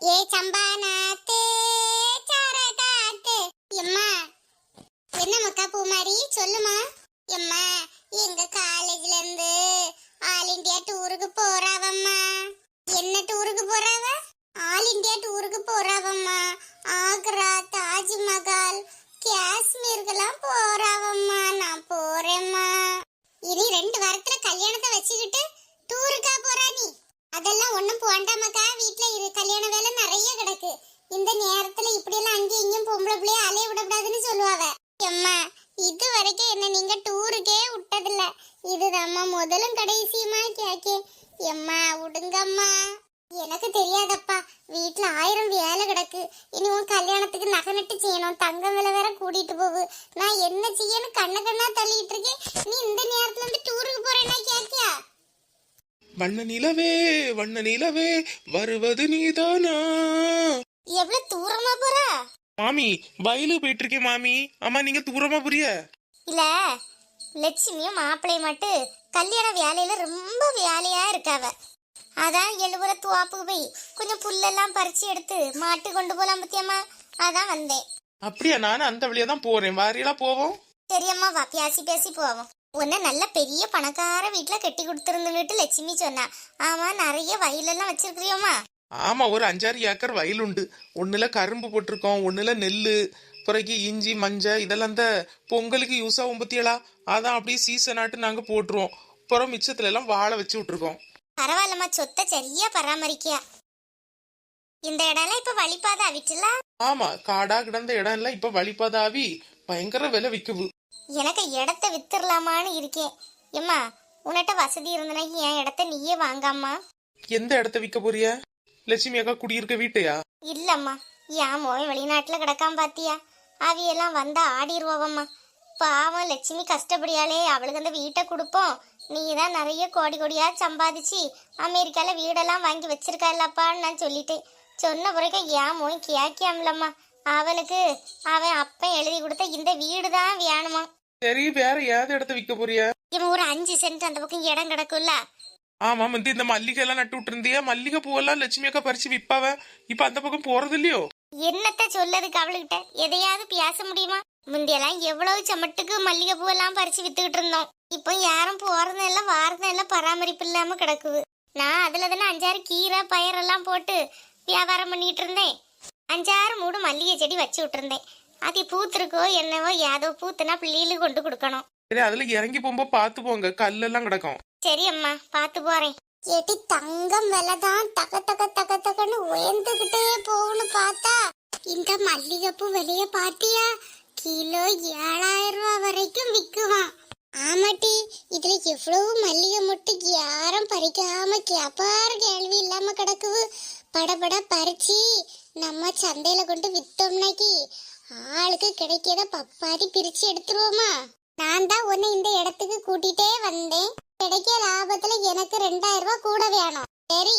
ஏ சம்பா நாத்து சார காத்து எம்மா என்ன மக்கா பூமாரி? சொல்லுமா. எம்மா எங்க காலேஜ்ல இருந்து ஆல் இந்தியா டூருக்கு போறாவம்மா. என்ன டூருக்கு போறாவ? ஆல் இந்தியா டூருக்கு போறாவம்மா. ஆக்ரா தாஜ்மஹால் காஷ்மீருக்கெல்லாம் போறாவம்மா நான் போறேம்மா இனி ரெண்டு வாரத்துல கல்யாணத்தை வச்சுக்கிட்டு டூருக்கா போறா நீ அதெல்லாம் ஒண்ணும் போண்டாமக்கா வீட்ல இரு கல்யாண வேலை நிறைய கிடக்கு இந்த நேரத்துல இப்படி எல்லாம் அங்கேயும் இங்கேயும் பொம்பளை பிள்ளைய அலைய விடக்கூடாதுன்னு சொல்லுவாவ எம்மா இது வரைக்கும் என்ன நீங்க டூருக்கே விட்டதில்ல இதுதாம்மா முதலும் கடைசியுமா கேக்கே? எம்மா விடுங்கம்மா எனக்கு தெரியாதப்பா வீட்ல ஆயிரம் வேலை கிடக்கு. இனி உன் கல்யாணத்துக்கு நகை நட்டு செய்யணும் தங்கம் விலை வேற கூட்டிட்டு போகு. நான் என்ன செய்யணும் கண்ண கண்ணா தள்ளிட்டு இருக்கேன். நீ இந்த நேரத்துல இருந்து டூருக்கு போறேன்னா கேக்கியா? வண்ண நிலவே வண்ண நிலவே வருவது நீதானா? எவ்வளவு தூரமா போறா? மாமி வயலு போயிட்டு இருக்கேன் மாமி. அம்மா நீங்க தூரமா புரிய இல்ல லட்சுமியும் மாப்பிள்ளையும் மட்டும் கல்யாண வேலையில ரொம்ப வேலையா இருக்காவ. அதான் எழுபுற துவாப்புக்கு போய் கொஞ்சம் புல்லெல்லாம் பறிச்சு எடுத்து மாட்டு கொண்டு போலாம் பத்தியம்மா. அதான் வந்தேன். அப்படியா? நானும் அந்த வழியா தான் போறேன். வாரியெல்லாம் போவோம் சரியம்மா வா பேசி பேசி போவோம். உன்னை நல்ல பெரிய பணக்கார வீட்டுல கட்டி கொடுத்துருந்துட்டு லட்சுமி சொன்னா. ஆமா நிறைய வயலெல்லாம் வச்சிருக்கிறியோமா ஆமா ஒரு அஞ்சாறு ஏக்கர் வயல் உண்டு ஒண்ணுல கரும்பு போட்டிருக்கோம் ஒண்ணுல நெல்லு பிறகு இஞ்சி மஞ்சள் இதெல்லாம் இந்த பொங்கலுக்கு யூஸ் ஆகும் பத்தியலா? அதான் அப்படியே சீசன் ஆட்டு நாங்க போட்டுருவோம். அப்புறம் மிச்சத்துல எல்லாம் வாழை வச்சு விட்டுருக்கோம். பரவாயில்லம்மா சொத்தை சரியா பராமரிக்கியா? இந்த இடம்லாம் இப்ப வழிபாதை அவிட்டுல ஆமா காடா கிடந்த இடம் எல்லாம் இப்ப வழிபாதாவி பயங்கர விலை விக்குது. எனக்கு இடத்த வித்துடலாமான்னு இருக்கேன் எம்மா உன்கிட்ட வசதி இருந்தனா என் இடத்த நீயே வாங்காமா எந்த இடத்த விற்க போறிய? லட்சுமி அக்கா குடியிருக்க வீட்டையா? இல்லம்மா என் மோய் வெளிநாட்டுல கிடக்காம பாத்தியா? அவியெல்லாம் வந்தா ஆடிடுவோவம்மா பாவம் லட்சுமி கஷ்டப்படியாலே அவளுக்கு அந்த வீட்டை கொடுப்போம். நீ தான் நிறைய கோடி கோடியா சம்பாதிச்சு அமெரிக்கால வீடெல்லாம் வாங்கி வச்சிருக்கல்லப்பான்னு நான் சொல்லிட்டேன். சொன்ன பிறகு என் மோய் கேட்காமலம்மா அவளுக்கு அவன் அப்பன் எழுதி கொடுத்த இந்த வீடு தான் வேணுமா? சரி வேற ஏதாவது இடத்த விற்க போறிய? இவன் ஒரு அஞ்சு சென்ட் அந்த பக்கம் இடம் கிடக்கும்ல. ஆமா வந்து இந்த மல்லிகை எல்லாம் நட்டு விட்டுருந்தியா? மல்லிகை பூவெல்லாம் லட்சுமி அக்கா பறிச்சு விப்பாவ? இப்ப அந்த பக்கம் போறது இல்லையோ என்னத்த சொல்லதுக்கு அவளுகிட்ட? எதையாவது பேச முடியுமா? முந்தியெல்லாம் எவ்வளவு சமட்டுக்கு மல்லிகை பூவெல்லாம் பறிச்சு வித்துக்கிட்டு இருந்தோம். இப்போ யாரும் வாரதும் இல்ல பராமரிப்பு இல்லாம கிடக்குது. நான் அதுல தானே அஞ்சாறு கீரை பயிரெல்லாம் போட்டு வியாபாரம் பண்ணிட்டு இருந்தேன். அஞ்சாறு மூடு மல்லிகை செடி வச்சு விட்டுருந்தேன். அது பூத்திருக்கோ என்னவோ ஏதோ பூத்துனா பிள்ளைகளுக்கு கொண்டு கொடுக்கணும். அதுல இறங்கி போகும்போது பார்த்து போங்க. கல்லெல்லாம் கிடக்கும். சரி அம்மா பார்த்து போறேன். எட்டி தங்கம் விலை தான் தக தக தக தகன்னு உயர்ந்துகிட்டே போகணும் பார்த்தா இந்த மல்லிகைப்பூ விலைய பாத்தியா கிலோ ஏழாயிரம் ரூபா வரைக்கும் விற்குவான் ஆமாட்டி இதுல எவ்வளவு மல்லிகை மொட்டு யாரும் பறிக்காம கேப்பாரு கேள்வி இல்லாம கிடக்குது. படபட பறிச்சு நம்ம சந்தையில கொண்டு வித்தோம்னாக்கி ஆளுக்கு கிடைக்கிறத பப்பாதி பிரிச்சு எடுத்துருவோமா? நான் தான் உன்னை இந்த இடத்துக்கு கூட்டிட்டே வந்தேன். கிடைக்க லாபத்துல எனக்கு ரெண்டாயிரம் ரூபாய் கூட வேணும். சரி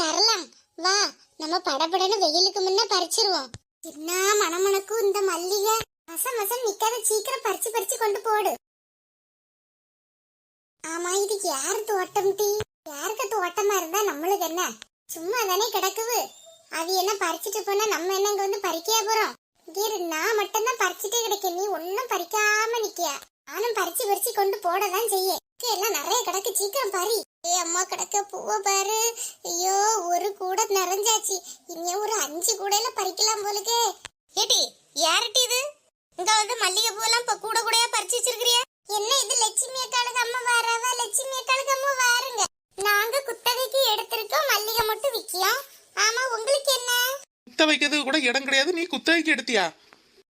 தரலாம். வா நம்ம படபடன்னு வெயிலுக்கு முன்ன பறிச்சிருவோம். என்ன மணமணக்கும் இந்த மல்லிகை? மசம் மசம் நிக்காத சீக்கிரம் பறிச்சு பறிச்சு கொண்டு போடு. ஆமா இது யார் தோட்டம் டீ? யாருக்கு தோட்டமா இருந்தா நம்மளுக்கு என்ன? சும்மா தானே கிடக்குது. அது என்ன பறிச்சுட்டு போனா நம்ம என்ன இங்க வந்து பறிக்கையா போறோம்? இரு நான் மட்டும்தான் பறிச்சுட்டே கிடைக்க நீ ஒன்னும் பறிக்காம நிக்கியா? நானும் பறிச்சு பறிச்சு கொண்டு போடதான் செய்ய எல்லாம் நிறைய கிடக்கு. சீக்கிரம் பறி ஏ அம்மா கிடக்க பூவை பாரு. ஐயோ ஒரு கூட நிறைஞ்சாச்சு. இனி ஒரு அஞ்சு கூடையில பறிக்கலாம் போலுக்கே. ஏடி யார்டி இது? இங்க வந்து மல்லிகை பூவெல்லாம் இப்ப கூட கூடையா பறிச்சு வச்சிருக்கிறியா? என்ன இது? லட்சுமி அக்காளுக்கு அம்மா வாராவா? லட்சுமி அக்காளுக்கு அம்மா வாருங்க. நாங்க குத்தகைக்கு எடுத்திருக்கோம். மல்லிகை மட்டும் விக்கியோம். ஆமா உங்களுக்கு என்ன? குத்த வைக்கிறதுக்கு கூட இடம் கிடையாது. நீ குத்தகைக்கு எடுத்தியா?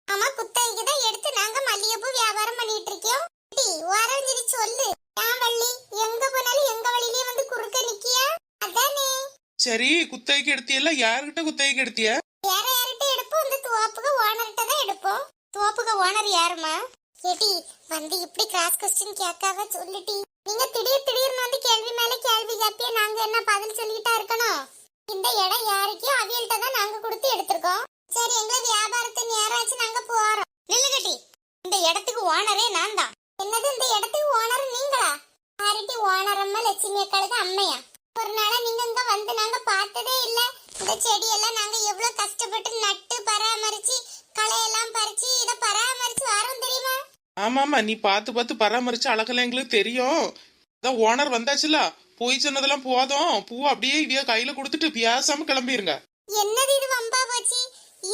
ஆமா குத்தகைக்கு தான் எடுத்து நாங்க மல்லிகைப்பூ வியாபாரம் பண்ணிட்டு இருக்கோம். டி வரஞ்சரி சொல்லு ஏன் வள்ளி எங்க போனாலும் எங்க வழியிலே வந்து குறுக்க நிக்கியா அதானே சரி குத்தகைக்கு எடுத்தியல்ல? யாருகிட்ட குத்தகைக்கு எடுத்திய? வேற யார்கிட்ட எடுப்போம்? இந்த துவாப்புக ஓனர்கிட்ட தான் எடுப்போம். துவாப்புக ஓனர் யாருமா கேட்டி வந்து இப்படி கிராஸ் கொஸ்டின் கேட்காம சொல்லிட்டி நீங்க திடீர் திடீர்னு வந்து கேள்வி மேல கேள்வி கேப்பிய நாங்க என்ன பதில் சொல்லிட்டா இருக்கணும்? இந்த இடம் யாருக்கோ அவியல்கிட்ட தான் நாங்க கொடுத்து எடுத்திருக்கோம். சரி எங்களை வியாபாரத்தை நேராச்சு நாங்க போறோம். நில்லுகட்டி இந்த இடத்துக்கு ஓனரே நான் தான் என்னது இந்த இடத்துக்கு ஓனர் நீங்களா? யார்கிட்ட ஓனர் அம்மா லட்சுமி அக்காளுக்கு அம்மையா? ஒரு நாளா நீங்க இங்க வந்து நாங்க பார்த்ததே இல்ல. இந்த செடியெல்லாம் நாங்க எவ்வளவு கஷ்டப்பட்டு நட்டு பராமரிச்சு களையெல்லாம் பறிச்சு இத பராமரிச்சு வரோம் தெரியுமா? ஆமாமா நீ பார்த்து பார்த்து பராமரிச்சு அழகெல்லாம் எங்களுக்கு தெரியும். அதான் ஓனர் வந்தாச்சுல போய் சொன்னதெல்லாம் போதும். பூ அப்படியே இதைய கையில கொடுத்துட்டு பேசாம கிளம்பிருங்க. என்னது இது வம்பா போச்சு?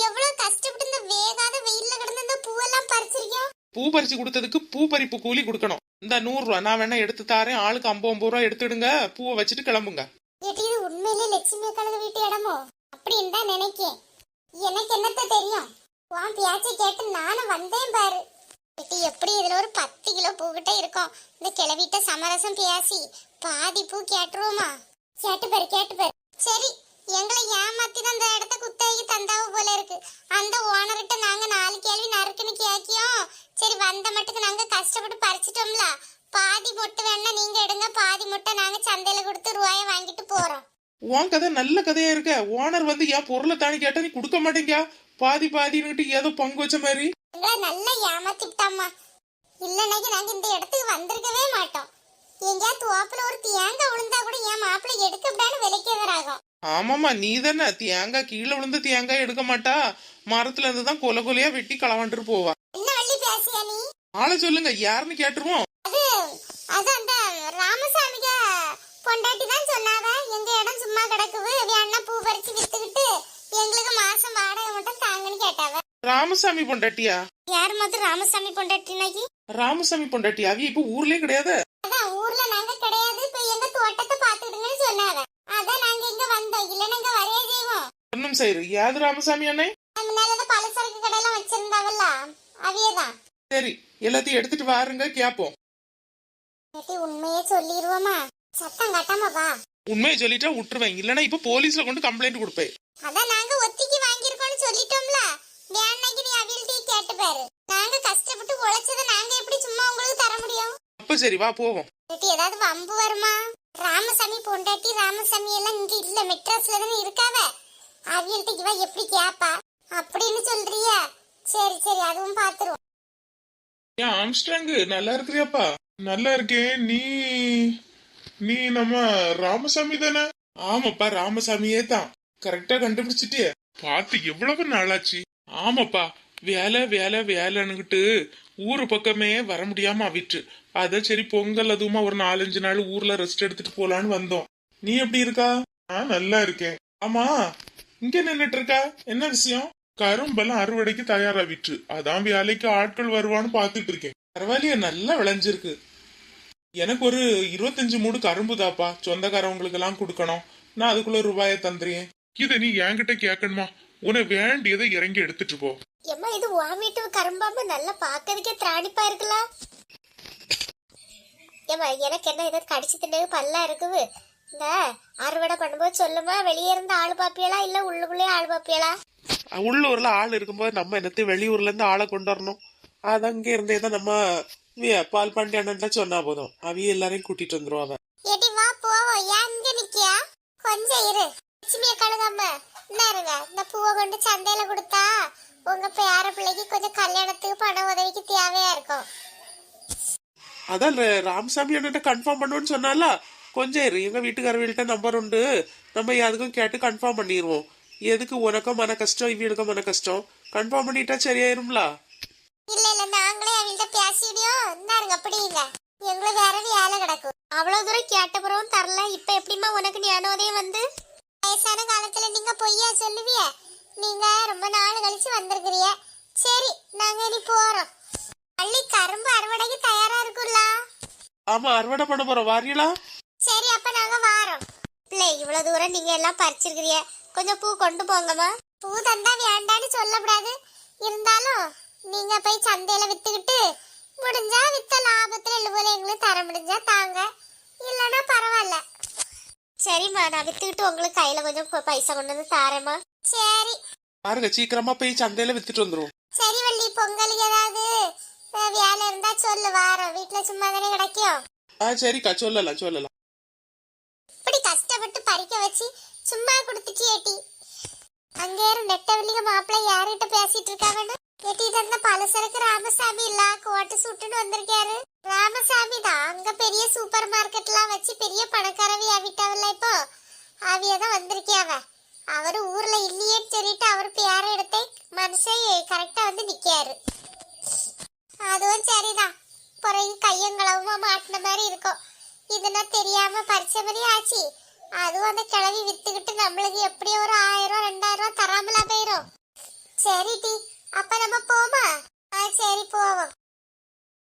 எவ்வளவு கஷ்டப்பட்டு இந்த வேகாத வெயில்ல கிடந்து இந்த பூவெல்லாம் பறிச்சிருக்கோம் பூ பறிச்சு கொடுத்ததுக்கு பூ பறிப்பு கூலி கொடுக்கணும். இந்த நூறு ரூபா. நான் வேணா எடுத்து தாரேன். ஆளுக்கு ஐம்பது ஐம்பது ரூபா எடுத்துடுங்க. பூவை வச்சுட்டு கிளம்புங்க. இது உண்மையிலே லட்சுமி அக்காளுக்கு வீட்டு இடமோ? அப்படின்னு தான் நினைக்கேன். எனக்கு என்னத்த தெரியும்? உன் பியாச்சி கேட்டு நானும் வந்தேன் பாரு. இது எப்படி இதுல ஒரு பத்து கிலோ பூக்கிட்ட இருக்கும்? இந்த கிளவிட்ட சமரசம் பேசி பாதி பூ கேட்டுருவோமா? கேட்டு பாரு கேட்டு பாரு. சரி எங்களை ஏமாத்தி தான் அந்த இடத்த குத்தகைக்கு தந்தாவு போல இருக்கு. அந்த ஓனர்கிட்ட நாங்க நாலு கேள்வி நறுக்குன்னு கேக்கியோம் சரி வந்த மட்டுக்கு நாங்க கஷ்டப்பட்டு பறிச்சிட்டோம்ல. பாதி மொட்டை வேணா நீங்க எடுங்க பாதி மொட்டை நாங்க சந்தையில கொடுத்து ரூபாய வாங்கிட்டு போறோம். உன் கதை நல்ல கதையா இருக்க. ஓனர் வந்து என் பொருளை தானி கேட்டா நீ கொடுக்க மாட்டேங்க பாதி பாதின்னுட்டு ஏதோ பங்கு வச்ச மாதிரி. எங்களை நல்லா ஏமாத்திட்டாமா இல்லைன்னாக்கி நாங்க இந்த இடத்துக்கு வந்திருக்கவே மாட்டோம். எங்கேயா தோப்புல ஒரு தேங்காய் விழுந்தா கூட என் மாப்பிள்ளை எடுக்கப்படான்னு விலைக்கேதராகும் ஆமாமா நீ தானே தேங்காய் கீழே விழுந்த தேங்காய் எடுக்க மாட்டா. மரத்துல இருந்து தான் கொலை கொலையா வெட்டி களவாண்டுட்டு போவா என்ன வள்ளி பேசியா நீ ஆளை சொல்லுங்க யாருன்னு கேட்டுருவோம். அது அது அந்த ராமசாமிக பொண்டாட்டி தான் சொன்னாவ எங்க இடம் சும்மா கிடக்குது வேணா பூ பறிச்சு வித்துக்கிட்டு எங்களுக்கு மாசம் வாடகை மட்டும் தாங்கன்னு கேட்டாவ. ராமசாமி பொண்டாட்டியா? யார் மாதிரி ராமசாமி பொண்டாட்டினாக்கி ராமசாமி பொண்டாட்டி அவி இப்ப ஊர்லயே கிடையாது? அதான் ஊர்ல நாங்க கிடையாது இப்ப எங்க தோட்டத்தை பாத்துக்கிடுங்கன்னு சொன்னாவ. அதான் நாங்க இங்க வந்தோம் இல்லன்னா இங்க வரைய செய்வோம். ஒன்னும் சரி யாது ராமசாமி அண்ணே? முன்னால பலசரக்கு கடையெல்லாம் வச்சிருந்தாவல்ல அவியதான். சரி எல்லாத்தையும் எடுத்துட்டு வாருங்க கேப்போம். உண்மையே சொல்லிடுவோமா சத்தம் கட்டாம வா. உண்மையை சொல்லிட்டா விட்டுருவேன் இல்லைன்னா இப்ப போலீஸ்ல கொண்டு கம்ப்ளைண்ட் கொடுப்பேன். அதான் நாங்க ஒத்திக்கு வாங்கியிருக்கோம்னு சொல்லிட்டோம்ல. வேணாக்கி நீ அவியல்ட்டி கேட்டு பாரு. நாங்க கஷ்டப்பட்டு உழைச்சதை நாங்க எப்படி சும்மா உங்களுக்கு தர முடியும்? அப்ப சரி வா போவோம். ஏதாவது வம்பு வருமா? ராமசாமி பொண்டாட்டி ராமசாமி எல்லாம் இங்க இல்ல மெட்ராஸ்ல தானே இருக்காவ? அவியல்ட்டி இவ எப்படி கேப்பா? அப்படின்னு சொல்றியா? சரி சரி அதுவும் பாத்துருவோம். ஏன் ஆம்ஸ்டாங்கு நல்லா இருக்கிறியாப்பா. நல்லா இருக்கேன். நீ நீ நம்ம ராமசாமி தானே? ஆமாப்பா ராமசாமியே தான். கரெக்டா கண்டுபிடிச்சிட்டிய. பார்த்து எவ்வளவு நாளாச்சு? ஆமாப்பா. வேலை வேலை வேலைன்னுகிட்டு ஊரு பக்கமே வர முடியாம அவிட்டு அதான் சரி பொங்கல் அதுவுமா ஒரு நாலஞ்சு நாள் ஊர்ல ரெஸ்ட் எடுத்துட்டு போலான்னு வந்தோம். நீ எப்படி இருக்கா? நான் நல்லா இருக்கேன். ஆமா இங்க நின்னுட்டு இருக்கா? என்ன விஷயம்? கரும்பெல்லாம் அறுவடைக்கு தயாராவிட்டு அதான் வேலைக்கு ஆட்கள் வருவான்னு பாத்துட்டு இருக்கேன் பரவாயில்லையே நல்லா விளைஞ்சிருக்கு. எனக்கு ஒரு இருபத்தஞ்சு மூடு கரும்பு தாப்பா. சொந்தக்காரவங்களுக்கு எல்லாம் கொடுக்கணும். நான் அதுக்குள்ள ரூபாய தந்துறேன். இத நீ என்கிட்ட கேட்கணுமா? உன வேண்டியதை இறங்கி எடுத்துட்டு போ. எம்மா இது வாமிட்டு கரும்பாம நல்லா பார்க்கறதுக்கே திராணிப்பா இருக்கலாம் ஏமா எனக்கு என்ன இதை கடிச்சு தின்னது பல்லா இருக்குது? இந்த அறுவடை பண்ணும்போது சொல்லுமா வெளியே இருந்து ஆள் பாப்பியலா இல்ல உள்ளுக்குள்ளே ஆள் பாப்பியலா? உள்ளூர்ல ஆள் இருக்கும்போது நம்ம என்னத்தை வெளியூர்ல இருந்து ஆளை கொண்டு வரணும். அது அங்க இருந்தே தான் நம்ம பால் பாண்டி அண்ணன் சொன்னா போதும். அவிய எல்லாரையும் கூட்டிட்டு வந்துருவாங்க எடி வா போவோம். இங்க நிக்கியா? கொஞ்சம் இரு. லட்சுமிய என்ன இருங்க. இந்த பூவை கொண்டு சந்தையில கொடுத்தா உங்க பேர பிள்ளைக்கு கொஞ்சம் கல்யாணத்துக்கு பண உதவிக்கு தேவையா இருக்கும். அதான் ராமசாமி அண்ணன் கன்ஃபார்ம் பண்ணுவேன்னு சொன்னால கொஞ்சம் இரு. எங்க வீட்டுக்காரவில்ட்ட நம்பர் உண்டு. நம்ம யாருக்கும் கேட்டு கன்ஃபார்ம் பண்ணிடுவோம் எதுக்கு உனக்கும் மன கஷ்டம் இவனுக்கும் மன கஷ்டம்? கன்ஃபார்ம் பண்ணிட்டா சரியாயிரும்ல? இல்ல இல்ல நாங்களே அவள்கிட்ட பேசிடியோம் இந்தாருங்க அப்படி இல்ல எங்களுக்கு வேற வேலை கிடக்கும் அவ்வளவு தூரம் கேட்ட பிறகும் தரல. இப்ப எப்படிம்மா உனக்கு ஞானோதயம் வந்து? வயசான காலத்துல நீங்க பொய்யா சொல்லுவிய? நீங்க ரொம்ப நாள் கழிச்சு வந்திருக்கிறிய சரி நாங்க இனி போறோம். பள்ளி கரும்பு அறுவடைக்கு தயாரா இருக்குல்ல ஆமா அறுவடை பண்ண போறோம். வாரியலா சரி அப்ப நாங்க வாரோம். பிள்ளை இவ்வளவு தூரம் நீங்க எல்லாம் பறிச்சிருக்கிறீங்க. கொஞ்சம் பூ கொண்டு போங்கம்மா. பூ தந்தா வேண்டான்னு சொல்லக்கூடாது. இருந்தாலும் நீங்க போய் சந்தையில வித்துக்கிட்டு முடிஞ்சா வித்த லாபத்துல போல எங்களுக்கு தர முடிஞ்சா தாங்க. இல்லைன்னா பரவாயில்ல. சரிம்மா நான் வித்துக்கிட்டு உங்களுக்கு கையில கொஞ்சம் பைசா கொண்டு வந்து தாரேம்மா. சரி. பாருங்க சீக்கிரமா போய் சந்தையில வித்துட்டு வந்துருவோம். சரி வள்ளி பொங்கலுக்கு ஏதாவது வேலை இருந்தா சொல்லு வாரோம். வீட்டுல சும்மா தானே கிடைக்கும் ஆ சரிக்கா சொல்லலாம் சொல்லலாம். இப்படி கஷ்டப்பட்டு பறிக்க வச்சு சும்மா கொடுத்துட்டு ஏட்டி. அங்க இருந்து நெட்டவள்ளிங்க மாப்பிள்ளை யார்கிட்ட பேசிட்டு இருக்காங்கன்னு? கெட்டிட்டு இருந்த பலசரக்கு ராமசாமி இல்ல? கோட்டை சுட்டுன்னு வந்திருக்காரு. ராமசாமி தான் அங்க பெரிய சூப்பர் மார்க்கெட்லாம் வச்சு பெரிய பணக்காரவி ஆவிட்டாவில்ல இப்போ. அவிய தான் வந்திருக்கியாவ அவரு ஊர்ல இல்லையேன்னு சொல்லிட்டு அவர் பேர எடுத்து மனுஷன் கரெக்டா வந்து நிக்காரு அதுவும் சரிதான். பிறகு கையங்களவுமா மாட்டின மாதிரி இருக்கும். இதுனா தெரியாம பறிச்ச மாதிரி ஆச்சு. அதுவும் அந்த கிளவி வித்துக்கிட்டு நம்மளுக்கு எப்படி ஒரு ஆயிரம் ரெண்டாயிரம் ரூபா தராமலா போயிரும். சரி டி அப்ப நம்ம போமா? ஆ சரி போவோம்.